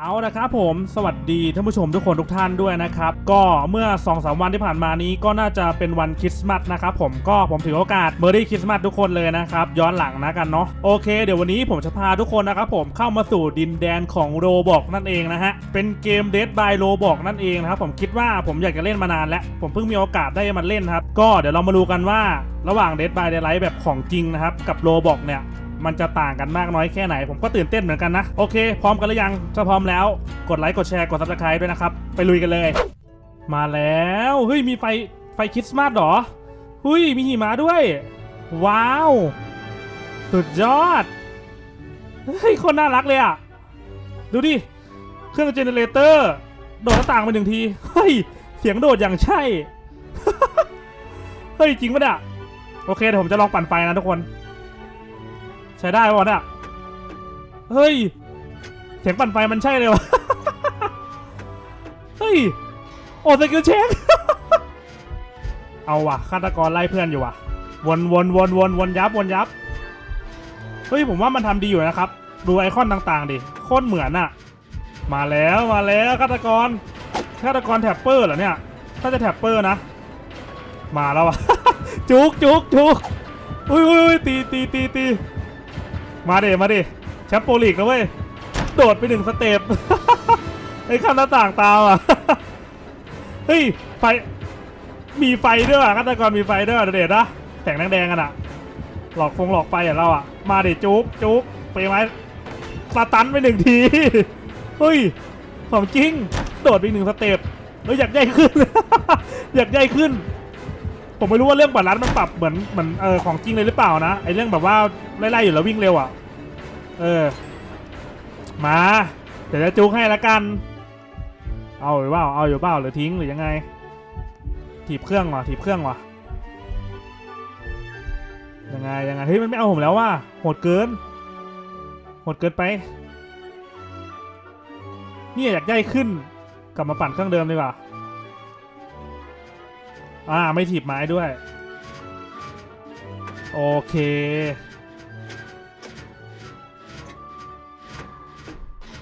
เอาละครับผมสวัสดีท่านผู้ชมทุกคนทุกท่านด้วยนะครับ ก็เมื่อ2อสวันที่ผ่านมานี้ก็น่าจะเป็นวันคริสต์มาสนะครับผมก็ผมถือโอกาสเมอรี่คริสต์มาสทุกคนเลยนะครับ ย้อนหลังนะกันเนาะโอเคเดี๋ยววันนี้ผมจะพาทุกคนนะครับผมเข้ามาสู่ดินแดนของโรบอกนั่นเองนะฮะ เป็นเกม Dead by Roblox นั่นเองนะครับผมคิดว่าผมอยากจะเล่นมานานแล้ว ผมเพิ่งมีโอกาสได้มาเล่นครับก็เดี๋ยวเรามาดูกันว่าระหว่าง Dead by Daylight แบบของจริงนะครับกับโรบอกเนี่ย มันจะต่างกันมากน้อยแค่ไหน ผมก็ตื่นเต้นเหมือนกันนะ โอเค พร้อมกันหรือยัง ถ้าพร้อมแล้ว กดไลค์ กดแชร์ กดซับสไครต์ด้วยนะครับ ไปลุยกันเลย มาแล้ว เฮ้ย มีไฟ ไฟคริสต์มาสเหรอเฮ้ย มีหิมะด้วย ว้าว สุดยอด เฮ้ย คนน่ารักเลยอะดูดิ เครื่องเจเนเรเตอร์ โดดหน้าต่างไปหนึ่งที เฮ้ย เสียงโดดอย่างใช่ เฮ้ย จริงปะเนี่ย โอเคเดี๋ยวผมจะลองปั่นไฟนะทุกคน ใช้ได้ป่ะเนี่ยเฮ้ย เสียงปั่นไฟมันใช่เลยวะ เฮ้ย โอ้สกิลเช็คเอาว่ะฆาตกรไล่เพื่อนอยู่ว่ะ วนวนวนวนวนยับวนยับ เฮ้ยผมว่ามันทำดีอยู่นะครับ ดูไอคอนต่างๆดิ โคตรเหมือนอะมาแล้วมาแล้วฆาตกรฆาตกรแท็ปเปอร์เหรอเนี่ย ถ้าจะแท็ปเปอร์นะ มาแล้วอะจุกจุกจุกอุ้ยอุ้ยอุ้ยตีตีตีตี มาเดมาดิแชมป์โปลีกนะเว้ย โดดไปหนึ่งสเต็ปไอ้ข้ามหน้าต่างตามอะ เฮ้ย ไฟ มีไฟด้วยอะฆาตกรมีไฟด้วยอะเด็ดนะแสงแดงกันอะ หลอกฟงหลอกไฟอย่างเราอะ มาดิจุ๊บจุ๊บไปไหมสตันไปหนึ่งที เฮ้ย ของจริง โดดไปหนึ่งสเต็ปเฮ้ยอยากใหญ่ขึ้น อยากใหญ่ขึ้น ผมไม่รู้ว่าเรื่องบัตรลัดมันปรับเหมือนเหมือนเออของจริงเลยหรือเปล่านะไอเรื่องแบบว่าไล่ๆอยู่แล้ววิ่งเร็วอะ เออ มา เดี๋ยวจะจุกให้ละกัน เอาหรือเปล่า เอาอยู่เปล่าหรือทิ้งหรือยังไง ถีบเครื่องวะถีบเครื่องวะยังไงยังไงเฮ้ยมันไม่เอาผมแล้วว่ะโหดเกินโหดเกินไปเนี่ยอยากได้ขึ้น กลับมาปั่นเครื่องเดิมดีกว่าอ่าไม่ถีบไม้ด้วย โอเค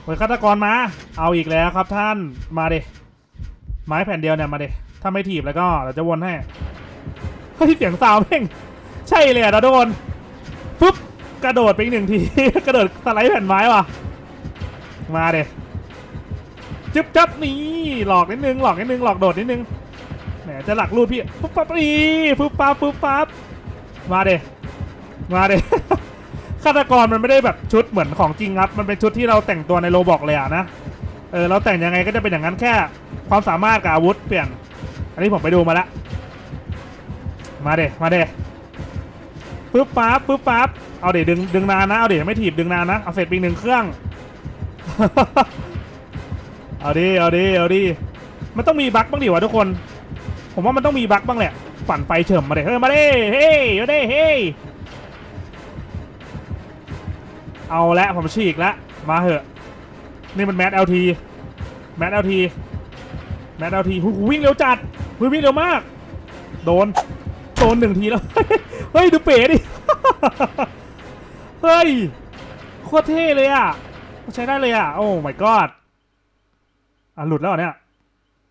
เฮ้ยฆาตกรมา เอาอีกแล้วครับท่านมาเดิไม้แผ่นเดียวเนี่ยมาเดิถ้าไม่ถีบแล้วก็เราจะวนให้เฮ้ยเสียงซาวเพ่งใช่เลยอะนะทุกคนปุ๊บกระโดดไปอีกหนึ่งที กระโดดสไลด์แผ่นไม้ว่ะมาเดจึ๊บจับนี่หลอกนิดนึงหลอกนิดนึงหลอกโดดนิดนึงแหมจะหลักรูดพี่ปุ๊บปั๊บนี่ปุ๊บปั๊บปุ๊บปั๊บมาเดมาเด ฆาตกรมันไม่ได้แบบชุดเหมือนของจริงครับ มันเป็นชุดที่เราแต่งตัวในโรบอกเลยอะนะ เออเราแต่งยังไงก็จะเป็นอย่างนั้นแค่ ความสามารถกับอาวุธเปลี่ยน อันนี้ผมไปดูมาล้วมาเดมาเดปุ๊บปั๊บปุ๊บปั๊บเอาเดี๋ยวดึงดึงนานนะเอาเดี๋ยวไม่ถีบดึงนานนะเอาเสร็จปีกหนึ่งเครื่อง เอาดิเอาดิเอาดิมันต้องมีบั๊กบ้างดิวะทุกคน ผมว่ามันต้องมีบั๊กบ้างแหละปั่นไฟเฉิมมาเดเฮ้ยมาเดเฮ้ยมาเดเฮ้ย เอาละผมฉีกละมาเหอะ นี่มันแมสเอลทีแมสเอลทีแมสเอลทีหูวิ่งเร็วจัดหูวิ่งเร็วมาก โดน โดนหนึ่งทีแล้ว เฮ้ย ดูเป๋ดิ เฮ้ย โคตรเท่เลยอะ ใช้ได้เลยอะ โอ้ my god อะ หลุดแล้วเนี่ย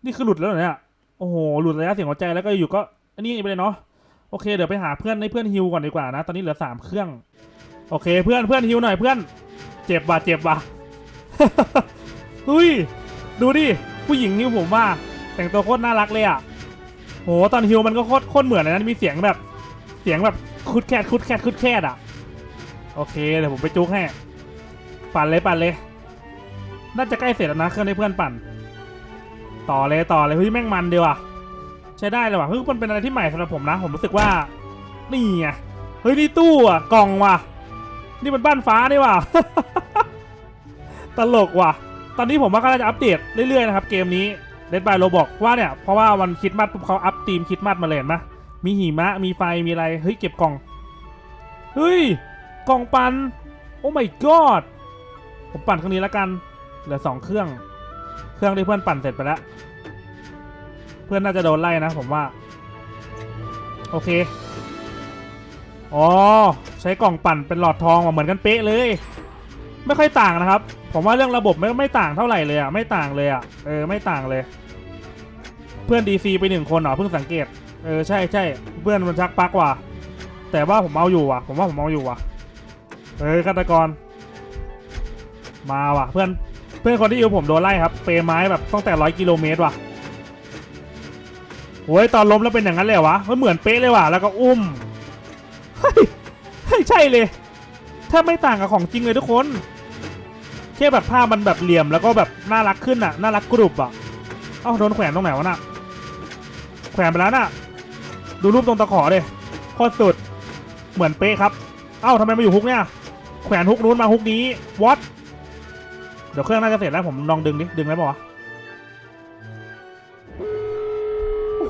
นี่คือหลุดแล้วเหรอเนี่ย โอ้โห หลุดระยะเสียงหัวใจแล้วก็อยู่ก็ อันนี้ไปเลยเนาะ โอเค เดี๋ยวไปหาเพื่อนให้เพื่อนฮิวก่อนดีกว่านะ ตอนนี้เหลือสามเครื่อง โอเคเพื่อนเพื่อนฮิวหน่อยเพื่อน เจ็บว่ะเจ็บว่ะเฮ้ยดูดิผู้หญิงฮิวผมว่าแต่งตัวโคตรน่ารักเลยอะโหตอนฮิวมันก็โคตรโคตรเหมือนเลยนะมีเสียงแบบเสียงแบบคุดแคดคุดแคดคุดแคดอะโอเคเดี๋ยวผมไปจุกให้ปั่นเลยปั่นเลย น่าจะใกล้เสร็จแล้วนะเครื่องให้เพื่อนปั่น ต่อเลยต่อเลยเฮ้ยแม่งมันเดียวอะใช้ได้เลยว่ะเฮ้ยมันเป็นอะไรที่ใหม่สำหรับผมนะ ผมรู้สึกว่านี่ไงเฮ้ยนี่ตู้อะกล่องว่ะ นี่มันบ้านฟ้านี่ว่ะ ตลกว่ะ ตอนนี้ผมว่าก็จะอัปเดตเรื่อยๆนะครับเกมนี้เดดบายโรบอกว่าเนี่ย เพราะว่าวันคิดมัดปุ๊บเขาอัพทีมคิดมัดมาเลยนไหมมีหิมะ มีไฟ มีอะไร เฮ้ย เก็บกล่อง เฮ้ย กล่องปัน โอ้ my god ผมปั่นเครื่องนี้แล้วกัน เหลือสองเครื่อง เครื่องที่เพื่อนปั่นเสร็จไปแล้ว เพื่อนน่าจะโดนไล่นะผมว่า โอเค อ๋อ ใช้กล่องปั่นเป็นหลอดทองเหมือนกันเป๊ะเลย ไม่ค่อยต่างนะครับ ผมว่าเรื่องระบบไม่ไม่ต่างเท่าไหร่เลยอะไม่ต่างเลยอะเออไม่ต่างเลย เพื่อนดีซีไปหนึ่งคนเหรอเพิ่งสังเกตเออใช่ใช่เพื่อนมันชักปักว่ะแต่ว่าผมเอาอยู่ว่ะ ผมว่าผมเอาอยู่ว่ะเออฆาตกร มาว่ะ เพื่อนเพื่อนคนที่อยู่ผมโดนไล่ครับ เปรย์ไม้แบบตั้งแต่ร้อยกิโลเมตรว่ะโอ้ยตอนล้มแล้วเป็นอย่างนั้นเลยวะมันเหมือนเป๊ะเลยว่ะแล้วก็อุ้ม เฮ้ยเฮ้ยใช่เลยแทบไม่ต่างกับของจริงเลยทุกคนแค่แบบภามันแบบเหลี่ยมแล้วก็แบบน่ารักขึ้นอะน่ารักกรุบอะเอ้าโดนแขวนตรงไหนวะน่ะแขวนไปแล้วน่ะ ดูรูปตรงตะขอเลยโคตรสุดเหมือนเป๊ะครับ เอ้าทำไมมาอยู่ฮุกเนี่ย แขวนฮุกนู้นมาฮุกนี้วอตเดี๋ยวเครื่องน่าจะเสร็จแล้วผมลองดึงดิดึงได้ปะวะ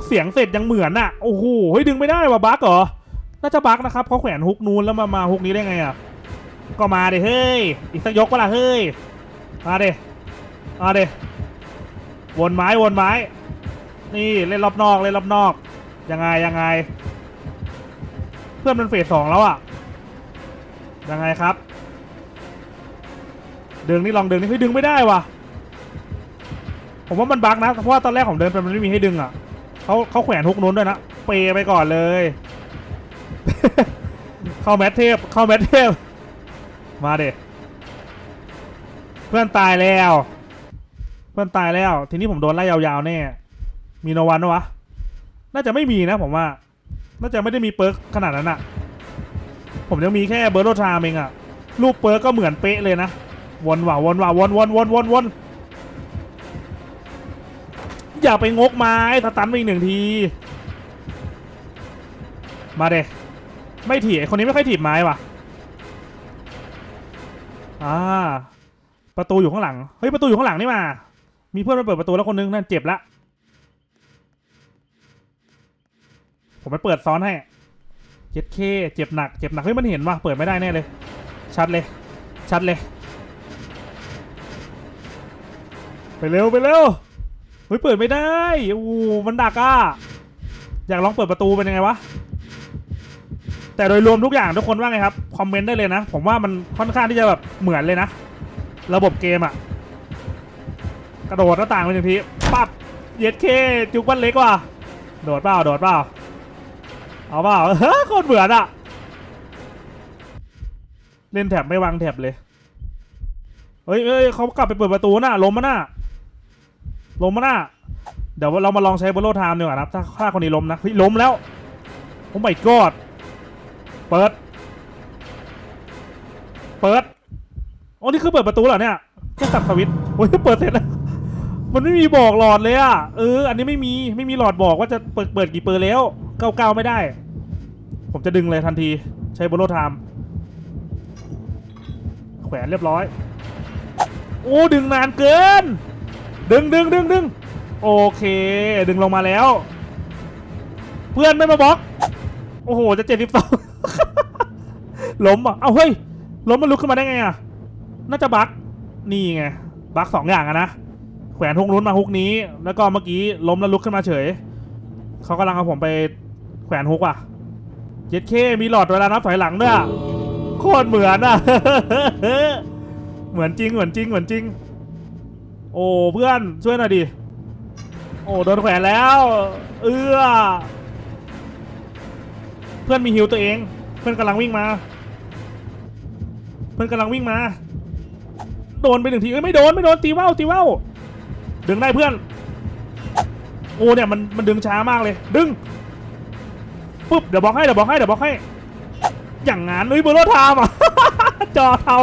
เสียงเสร็จยังเหมือนอะโอ้โหเฮ้ยดึงไม่ได้ว่ะบั๊กเหรอ น่าจะบั๊กนะครับเขาแขวนฮุกนู้นแล้วมามาฮุกนี้ได้ไงอะก็มาเดเฮ้ยอีกสักยกปะล่ะเฮ้ยมาเดมาเดวนไม้วนไม้ นี่เล่นรอบนอกเล่นรอบนอกยังไงยังไง เพื่อนมันเฟสสองแล้วอะยังไงครับ ดึงนี่ลองดึงนี่เฮ้ดึงไม่ได้ว่ะ ผมว่ามันบั๊กนะเพราะว่าตอนแรกผมเดินไปมันไม่มีให้ดึงอะเขาเขาแขวนฮุกนู้นด้วยนะเปไปก่อนเลย เข้าแมทเทพเข้าแมทเทพ มาเด็เพื่อนตายแล้ว เพื่อนตายแล้ว ทีนี้ผมโดนไล่ยาวๆแน่ มีโนวันวะ น่าจะไม่มีนะผมว่า น่าจะไม่ได้มีเปิร์กขนาดนั้นอะผมยังมีแค่เบอร์โรทามเองอะรูปเปิร์กก็เหมือนเป๊ะเลยนะ วนว่ะวนว่ะวนวนวนวนวนอย่าไปงกไม้สตันไปอีกหนึ่งที มาเด็ ไม่ถีบคนนี้ไม่ค่อยถีบไม้ว่ะอ่าประตูอยู่ข้างหลัง เฮ้ยประตูอยู่ข้างหลังนี่มา มีเพื่อนมาเปิดประตูแล้วคนนึงนั่นเจ็บละ ผมไปเปิดซ้อนให้เจ็ดเคเจ็บหนัก เจ็บหนัก เฮ้ยมันเห็นว่ะเปิดไม่ได้แน่เลย ชัดเลย ชัดเลย ไปเร็วไปเร็ว เฮ้ยเปิดไม่ได้ โอ้ มันดักอะ อยากลองเปิดประตูเป็นยังไงวะ แต่โดยรวมทุกอย่างทุกคนว่าไงครับ คอมเมนต์ได้เลยนะ ผมว่ามันค่อนข้างที่จะแบบเหมือนเลยนะ ระบบเกมอะกระโดดหน้าต่างไปหนึ่งทีปั๊บเย็ดเคจุกบ้านเล็กว่ะโดดเปล่าโดดเปล่าเอาเปล่าเฮ้ยโคตรเหมือนอะเล่นแถบไม่วางแถบเลยเฮ้ยเฮ้ยเขากลับไปเปิดประตูน่ะล้มมาน่ะล้มมาน่ะเดี๋ยวเรามาลองใช้บอลโลไทม์ดีกว่านะครับถ้าถ้าคนนี้ล้มนะเฮ้ยล้มแล้วโอ้ไม่กอด เปิด เปิด โอ้นี่คือเปิดประตูเหรอเนี่ยแค่สับสวิตช์โอ้ยเปิดเสร็จแล้ว มันไม่มีบอกหลอดเลยอะ เออ อันนี้ไม่มี ไม่มีหลอดบอกว่าจะเปิดเปิดกี่เปอร์แล้ว เก้าเก้าไม่ได้ ผมจะดึงเลยทันที ใช้โบโลไทม์แขวนเรียบร้อย โอ้ ดึงนานเกิน ดึงดึงดึงดึงโอเค ดึงลงมาแล้ว เพื่อนไม่มาบล็อก โอ้โห จะเจ็ดสิบสองล้มอะ เอาเฮ้ย ล้มมันลุกขึ้นมาได้ไงอะ น่าจะบั๊กนี่ไง บั๊กสองอย่างอะนะ แขวนฮุกนู้นมาฮุกนี้ แล้วก็เมื่อกี้ล้มแล้วลุกขึ้นมาเฉย เขากำลังเอาผมไปแขวนฮุกอะเจ็ดเคมีหลอดเวลานับถอยหลังด้วยโคตรเหมือนอะ เหมือนจริง เหมือนจริง เหมือนจริง โอ้เพื่อนช่วยหน่อยดิ โอ้โดนแขวนแล้ว เอื้อ เพื่อนมีฮิวตัวเอง เพื่อนกำลังวิ่งมา เพื่อนกำลังวิ่งมา โดนไปหนึ่งทีเอ้ยไม่โดนไม่โดนตีว่าวตีว่าวดึงได้เพื่อน โอ้เนี่ยมันมันดึงช้ามากเลย ดึงปุ๊บเดี๋ยวบอกให้เดี๋ยวบอกให้เดี๋ยวบอกให้ อย่างงั้นเฮ้ยเบอร์โลทามอะจอเทา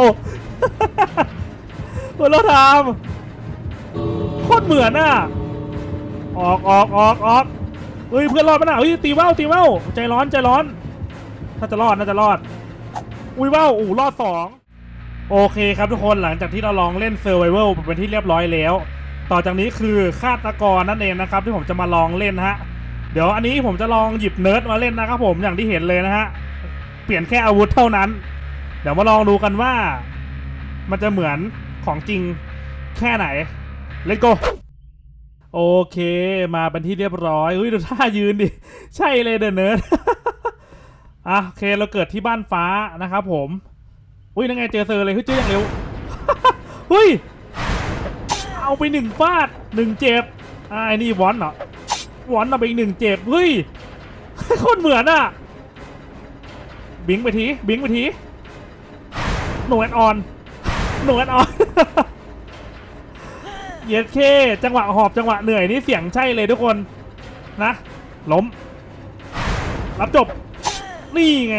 เบอร์โลทามโคตรเหมือนอะออกออกออกออก เฮ้ยเพื่อนรอดปะน่ะเฮ้ยตีว่าวตีว่าวใจร้อนใจร้อนถ้าจะรอดน่าจะรอด อุ้ยว่าวอู้รอดสองโอเคครับทุกคนหลังจากที่เราลองเล่น Survival เป็นที่เรียบร้อยแล้ว ต่อจากนี้คือฆาตกรนั่นเองนะครับ ที่ผมจะมาลองเล่นฮะเดี๋ยวอันนี้ผมจะลองหยิบเนิร์ดมาเล่นนะครับผมอย่างที่เห็นเลยนะฮะเปลี่ยนแค่อาวุธเท่านั้น เดี๋ยวมาลองดูกันว่า มันจะเหมือนของจริงแค่ไหน Let's go โโอเค มาเป็นที่เรียบร้อยอุ้ยดูท่ายืนดิ ใช่เลยเดอะเนิร์ดอะโอเคเราเกิดที่บ้านฟ้านะครับผมอุ้ยนั่นไงเจอเซอร์เลยเฮ้ยเจออย่างเร็วเฮ้ยเอาไปหนึ่งฟาดหนึ่งเจ็บอ่าไอ้นี่วอนเหรอวอนเอาไปอีกหนึ่งเจ็บเฮ้ยโคตรเหมือนอะบิงไปทีบิงไปทีหนูแอนออนหนูแอนออน เย็ดเคจังหวะหอบจังหวะเหนื่อยนี่เสียงใช่เลยทุกคนนะล้ม รับจบ นี่ไง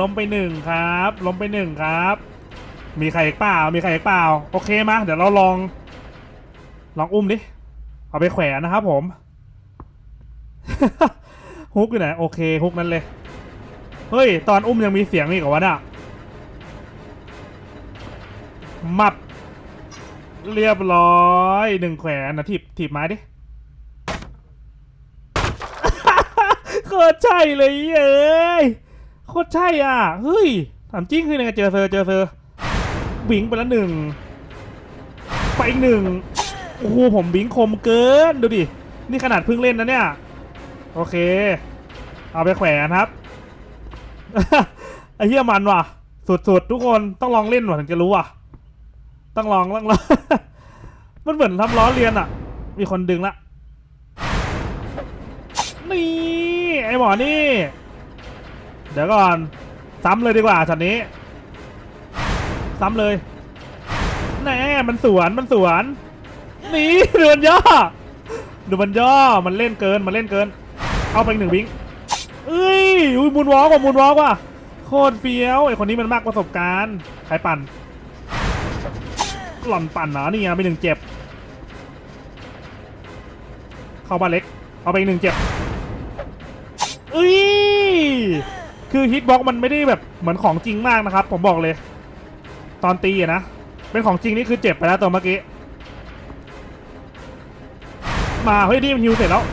ล้มไปหนึ่งครับ ล้มไปหนึ่งครับ มีใครอีกเปล่า มีใครอีกเปล่า โอเคมาเดี๋ยวเราลอง ลองอุ้มดิ เอาไปแขวนนะครับผม ฮุกอยู่ไหน โอเคฮุกนั้นเลย เฮ้ย ตอนอุ้มยังมีเสียงอีกเหรอวะน่ะมับ เรียบร้อยหนึ่งแขวนนะถีบถีบไม้ดิโคตรใช่เลยเอ้ยโคตรใช่อะเฮ้ยถามจริงคือไงเจอเซอร์เจอเซอร์บิงไปแล้วหนึ่งไปอีกหนึ่งโอ้โหผมบิงคมเกินดูดินี่ขนาดเพิ่งเล่นนะเนี่ยโอเค เอาไปแขวนครับไอ้เหี้ยมันว่ะ สุดๆ ทุกคนต้องลองเล่นว่ะถึงจะรู้ว่ะ ต้องลองต้องลอง มันเหมือนทำล้อเลียนอะ มีคนดึงละ นี่ ไอหมอนี่ เดี๋ยวก่อน ซ้ำเลยดีกว่าช็อตนี้ ซ้ำเลย แน่ มันสวน มันสวน นี่ดูมันย่อดูมันย่อ มันเล่นเกิน มันเล่นเกิน เอาไปหนึ่งวิงเอ้ยมูนวอล์กว่ะมูนวอล์กว่ะโคตรเฟี้ยวไอคนนี้มันมากประสบการณ์ ใครปั่น หล่อนปั่นเหรอนี่ไงไปหนึ่งเจ็บ เข้าบ้านเล็ก เอาไปอีกหนึ่งเจ็บเอ้ยคือฮิตบ็อกมันไม่ได้แบบเหมือนของจริงมากนะครับ ผมบอกเลย ตอนตีอะนะ เป็นของจริงนี่คือเจ็บไปแล้วตัวเมื่อกี้ มาเฮ้ยนี่มันฮิวเสร็จแล้ว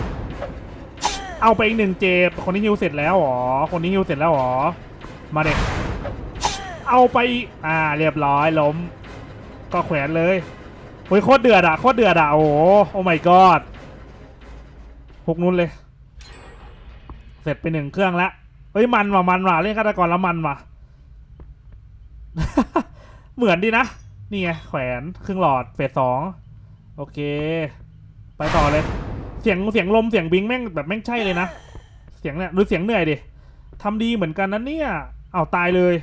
เอาไปอีกหนึ่งเจ็บ คนนี้ฮิวเสร็จแล้วหรอ คนนี้ฮิวเสร็จแล้วหรอ มาเด็กเอาไป อ่า เรียบร้อยล้ม ก็แขวนเลยโอ้ยโคตรเดือดอะโคตรเดือดอะโอ้โหโอ้ my god หกนู้นเลย เสร็จไปหนึ่งเครื่องแล้วเฮ้ยมันว่ะมันว่ะเล่นฆาตกรแล้วมันว่ะ เหมือนดีนะ นี่ไงแขวนครึ่งหลอดเฟสสองโอเค ไปต่อเลย เสียงเสียงลมเสียงบิงแม่งแบบแม่งใช่เลยนะ เสียงเนี่ยดูเสียงเหนื่อยดิทำดีเหมือนกันนะเนี่ย เอาตายเลย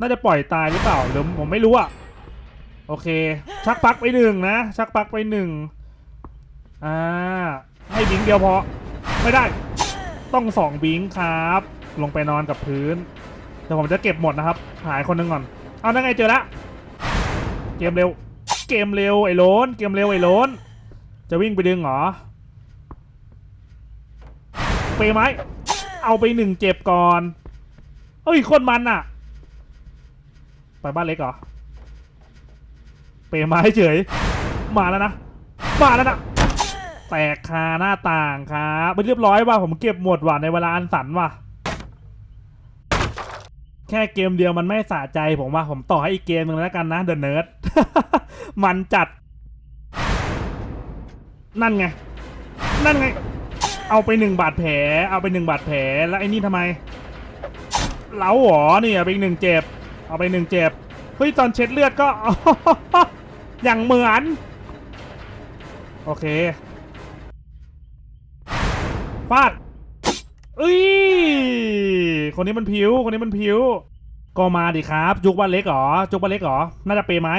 น่าจะปล่อยตายหรือเปล่าหรือผมไม่รู้อะโอเค ชักปักไปหนึ่งนะ ชักปักไปหนึ่งอ่าให้บิงเดียวพอ ไม่ได้ ต้องสองบิงครับ ลงไปนอนกับพื้นเดี๋ยวผมจะเก็บหมดนะครับ หายคนหนึ่งก่อนเอานั่นไงเจอละเกมเร็ว เกมเร็วไอ้โลนเกมเร็วไอ้โลนจะวิ่งไปดึงเหรอเปไหมเอาไปหนึ่งเจ็บก่อนเอ้ยคนมันอะ ไปบ้านเล็กเหรอ เปย์ไม้เฉย มาแล้วนะ มาแล้วนะ แตกคาหน้าต่างครับไม่เรียบร้อยว่ะผมเก็บหมดว่ะในเวลาอันสันว่ะ แค่เกมเดียวมันไม่สะใจผมว่าผมต่อให้อีกเกมหนึ่งแล้วกันนะเดอะเนิร์ดมันจัด นั่นไง นั่นไง เอาไปหนึ่งบาดแผล เอาไปหนึ่งบาดแผล แล้วไอ้นี่ทำไม เล้าหรอนี่เอาไปหนึ่งเจ็บ เอาไปหนึ่งเจ็บ เฮ้ย ตอนเช็ดเลือดก็ อย่างเหมือน โอเค ฟาดเอ้ย คนนี้มันผิว คนนี้มันผิว ก็มาดิครับ จุกบ้านเล็กเหรอ จุกบ้านเล็กเหรอ น่าจะเปย์ไม้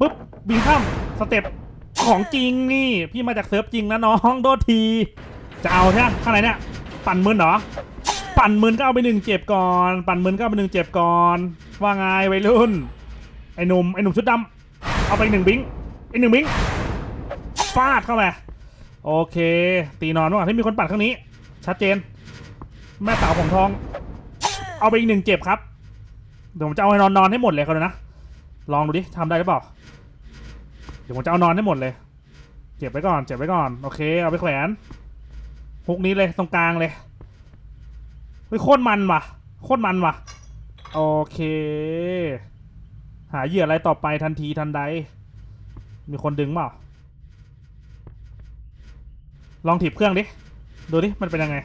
ปุ๊บบินข้ามสเต็ปของจริงนี่ พี่มาจากเซิร์ฟจริงนะน้องโดที จะเอาใช่ไหมข้างในเนี่ย ปั่นมืนเหรอ ปั่นหมื่นก็เอาไปหนึ่งเจ็บก่อน ปั่นหมื่นก็เอาไปหนึ่งเจ็บก่อน ว่าไงวัยรุ่น ไอ้หนุ่มไอ้หนุ่มชุดดำเอาไปหนึ่งบิงไอ้หนึ่งบิงฟาดเข้าไปโอเค ตีนอนไว้ก่อนที่มีคนปั่นข้างนี้ ชัดเจน แม่สาวผมทอง เอาไปอีกหนึ่งเจ็บครับ เดี๋ยวผมจะเอาให้นอนนอนให้หมดเลยเขาเลยนะ ลองดูดิทำได้หรือเปล่า เดี๋ยวผมจะเอานอนให้หมดเลย เจ็บไว้ก่อน เจ็บไว้ก่อน โอเค เอาไปแขวนฮุกนี้เลยตรงกลางเลย เฮ้ยโคตรมันว่ะ โคตรมันว่ะ โอเค หาเหยื่ออะไรต่อไปทันทีทันใด มีคนดึงเปล่า ลองถีบเครื่องดิ ดูดิ มันเป็นยังไง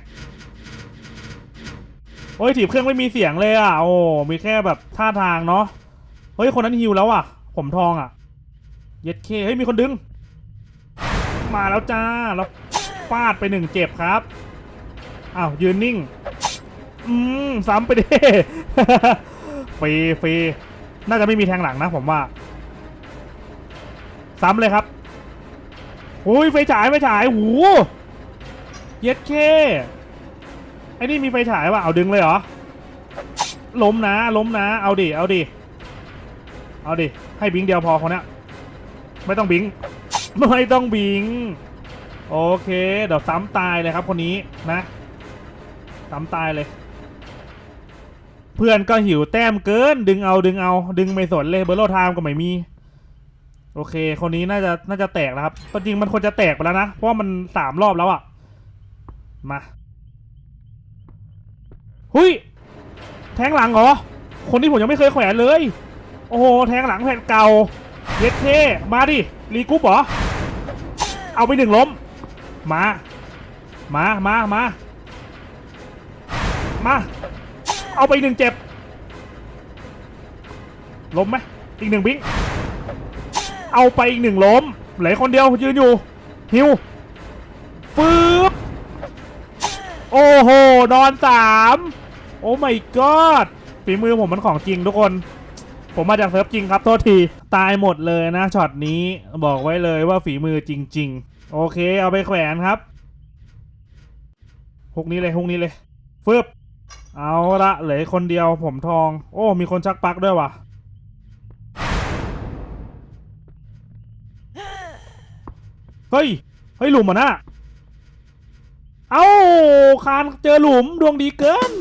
โอ้ยถีบเครื่องไม่มีเสียงเลยอะ โอ้ มีแค่แบบท่าทางเนาะ เฮ้ย คนนั้นฮิวแล้วอะ ผมทองอะ เย็ดเค เฮ้ย มีคนดึง มาแล้วจ้า แล้วฟาดไปหนึ่งเจ็บครับ อ้าวยืนนิ่ง อืมซ้ำไปดิ ฟรีฟรีน่าจะไม่มีแทงหลังนะผมว่า ซ้ำเลยครับหุยไฟฉายไฟฉายหูเย็ดเคไอ้นี่มีไฟฉายว่ะเอาดึงเลยเหรอ ล้มนะ ล้มนะ เอาดิ เอาดิ เอาดิ ให้บิงเดียวพอคนนี้ไม่ต้องบิง ไม่ต้องบิง โอเค เดี๋ยวซ้ำตายเลยครับคนนี้นะ ซ้ำตายเลย เพื่อนก็หิวแต้มเกิน ดึงเอาดึงเอา ดึงไม่สนเลยเบอร์โลไทม์ก็ไม่มี โอเค คนนี้น่าจะน่าจะแตกแล้วครับตจริงมันควรจะแตกไปแล้วนะ เพราะมันสามรอบแล้วอะมาหุยแทงหลังเหรอ คนที่ผมยังไม่เคยแขวนเลย โอ้โห แทงหลังแผ่นเก่าเย็ดเคมาดิ รีกรุ๊ปเหรอ เอาไปหนึ่งล้ม มา มา มา มา มา เอาไปอีกหนึ่งเจ็บล้มไหมอีกหนึ่งบิงเอาไปอีกหนึ่งล้มเหลือคนเดียวยืนอยู่ฮิวฟืบโอ้โหนอนสามโอ้ my god ฝีมือผมมันของจริงทุกคน ผมมาจากเซิร์ฟจริงครับ โทษที ตายหมดเลยนะช็อตนี้บอกไว้เลยว่าฝีมือจริง ๆ โอเคเอาไปแขวนครับฮุกนี้เลยฮุกนี้เลยฟึบ เอาละเหลือคนเดียวผมทอง โอ้ มีคนชักปลั๊กด้วยว่ะ เฮ้ย เฮ้ย หลุมอะนะ เอ้า คานเจอหลุมดวงดีเกิน